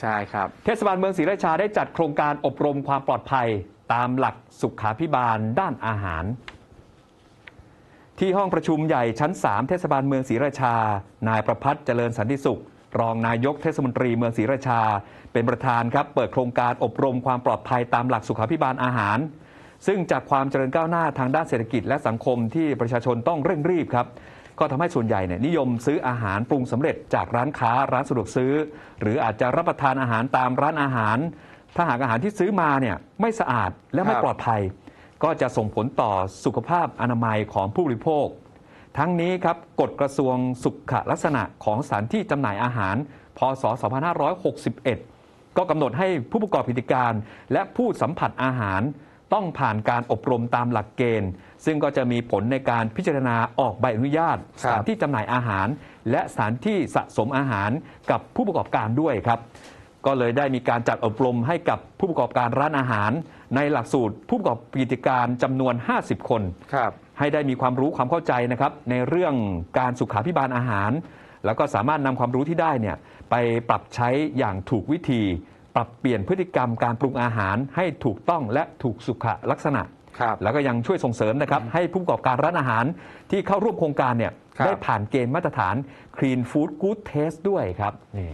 ใช่ครับ เทศบาลเมืองศรีราชาได้จัดโครงการอบรมความปลอดภัย ตามหลักสุขาพิบาลด้านอาหาร ที่ห้องประชุมใหญ่ชั้น 3 เทศบาลเมืองศรีราชา นายประพัฒน์เจริญสันติสุข รองนายกเทศมนตรีเมืองศรีราชา เป็นประธานครับ เปิดโครงการอบรมความปลอดภัยตามหลักสุขาพิบาลอาหารซึ่งจากความเจริญก้าวหน้าทางด้านเศรษฐกิจและสังคมที่ประชาชนต้องเร่งรีบครับ ก็ทำให้ส่วนใหญ่เนี่ยนิยมซื้ออาหารปรุงสำเร็จจากร้านค้าร้านสะดวกซื้อ หรืออาจจะรับประทานอาหารตามร้านอาหาร ถ้าหากอาหารที่ซื้อมาเนี่ยไม่สะอาดและไม่ปลอดภัย ก็จะส่งผลต่อสุขภาพอนามัยของผู้บริโภค ทั้งนี้ครับกฎกระทรวงสุขลักษณะของสถานที่จำหน่ายอาหาร พศ 2561 ก็กำหนดให้ผู้ประกอบกิจการ และผู้สัมผัสอาหาร ต้องผ่านการอบรมตามหลักเกณฑ์ ซึ่งก็จะมีผลในการพิจารณาออกใบอนุญาตคสรับถานที่จำหน่ายอาหาร และสถานที่สะสมอาหารกับผู้ประกอบการด้วยครับ ก็เลยได้มีการจัดอบรมให้กับผู้ประกอบการร้านอาหาร ในหลักสูตรผู้ประกอบกิจการจำนวน 50 คนครับให้ได้มีความรู้ความเข้าใจนะครับในเรื่องการสุขาพิบาลอาหาร แล้วก็สามารถนำความรู้ที่ได้เนี่ยไปปรับใช้อย่างถูกวิธี ปรับเปลี่ยนพฤติกรรมการปรุงอาหารให้ถูกต้องและถูกสุขลักษณะ ครับ แล้วก็ยังช่วยส่งเสริมนะครับ ให้ผู้ประกอบการร้านอาหารที่เข้าร่วมโครงการเนี่ยครับ ได้ผ่านเกณฑ์มาตรฐาน Clean Food Good Taste ด้วยครับนี่